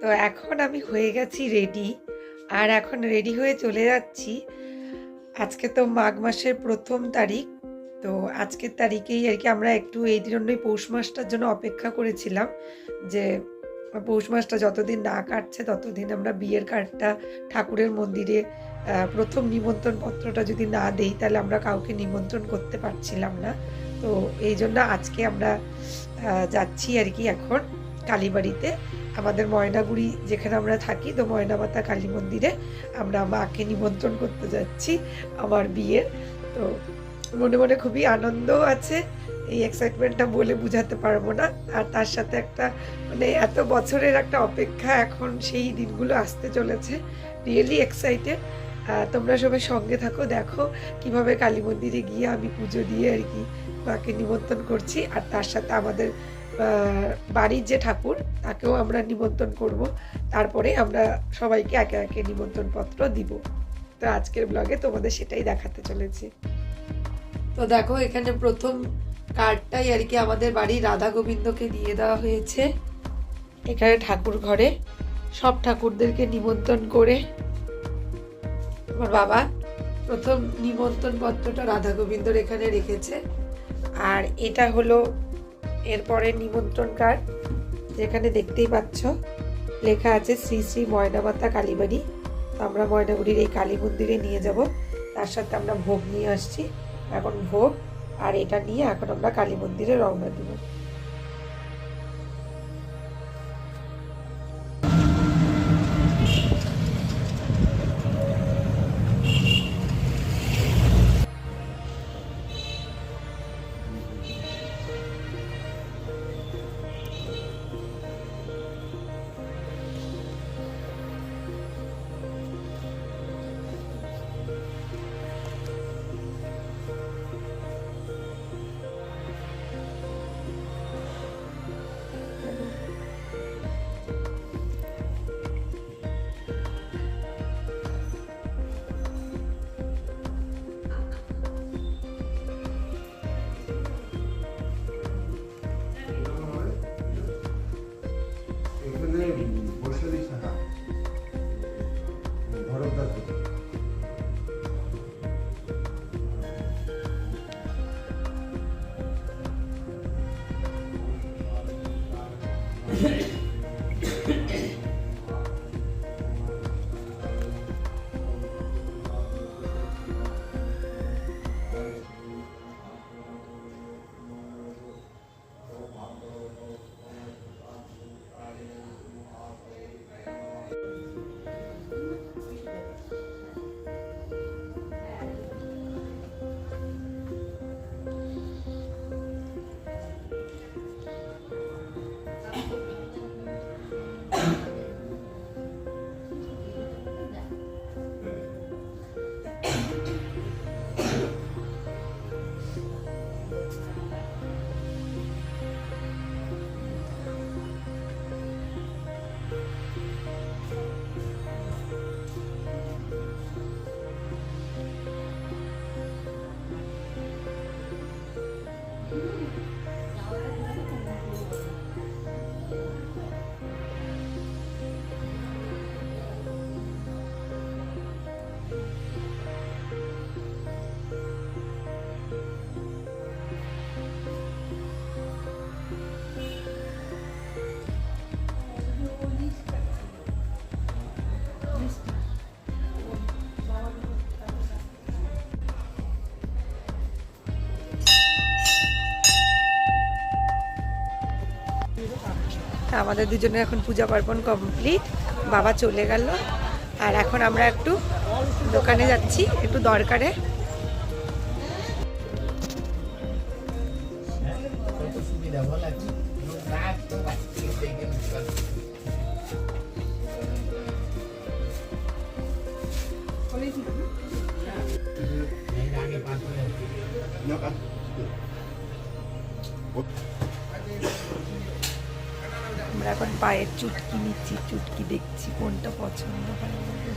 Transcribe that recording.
তো এখন আমি হয়ে গেছি রেডি আর এখন রেডি হয়ে চলে যাচ্ছি। আজকে তো মাঘ মাসের প্রথম তারিখ, তো আজকের তারিখেই আর কি আমরা একটু এই জন্যই পৌষ মাসটার জন্য অপেক্ষা করেছিলাম যে, পৌষ মাসটা যতদিন না কাটছে ততদিন আমরা বিয়ের কার্ডটা ঠাকুরের মন্দিরে প্রথম নিমন্ত্রণ পত্রটা যদি না দেই তাহলে আমরা কাউকে নিমন্ত্রণ করতে পারছিলাম না। তো এই জন্য আজকে আমরা যাচ্ছি আর কি এখন কালীবাড়িতে। আমাদের ময়নাগুড়ি যেখানে আমরা থাকি, তো ময়নামাতা কালী মন্দিরে আমরা মাকে নিমন্ত্রণ করতে যাচ্ছি আমার বিয়ের। তো মনে মনে খুবই আনন্দও আছে, এই এক্সাইটমেন্টটা বলে বোঝাতে পারব না। আর তার সাথে একটা মানে এত বছরের একটা অপেক্ষা এখন সেই দিনগুলো আসতে চলেছে রিয়েলি এক্সাইটেড তোমরা সবাই সঙ্গে থাকো, দেখো কীভাবে কালী মন্দিরে গিয়ে আমি পুজো দিয়ে আর কি মাকে নিমন্ত্রণ করছি। আর তার সাথে আমাদের বাড়ির যে ঠাকুর, তাকেও আমরা নিমন্ত্রণ করব। তারপরে আমরা সবাইকে একে একে নিমন্ত্রণ পত্র দিব। তো আজকের ব্লগে তোমাদের সেটাই দেখাতে চলেছি। তো দেখো, এখানে প্রথম কার্ডটাই আর কি আমাদের বাড়ির রাধা গোবিন্দকে দিয়ে দেওয়া হয়েছে। এখানে ঠাকুর ঘরে সব ঠাকুরদেরকে নিমন্ত্রণ করে আমার বাবা প্রথম নিমন্ত্রণ পত্রটা রাধা গোবিন্দর এখানে রেখেছে। আর এটা হলো এরপরে নিমন্ত্রণ কার্ড যেখানে দেখতেই পাচ্ছ, লেখা আছে শ্রী শ্রী ময়নামাতা কালীবাড়ি। তো আমরা ময়নাগুড়ির এই কালী মন্দিরে নিয়ে যাব। তার সাথে আমরা ভোগ নিয়ে আসছি। এখন ভোগ আর এটা নিয়ে এখন আমরা কালী মন্দিরে রওনা দিব। আমাদের দুজনের এখন পূজা পার্বণ কমপ্লিট। বাবা চলে গেল। আর এখন আমরা একটু দোকানে যাচ্ছি, একটু দরকারে। কত আমরা এখন পায়ের চুটকি নিচ্ছি চুটকি দেখছি কোনটা পছন্দ হয়। আমাদের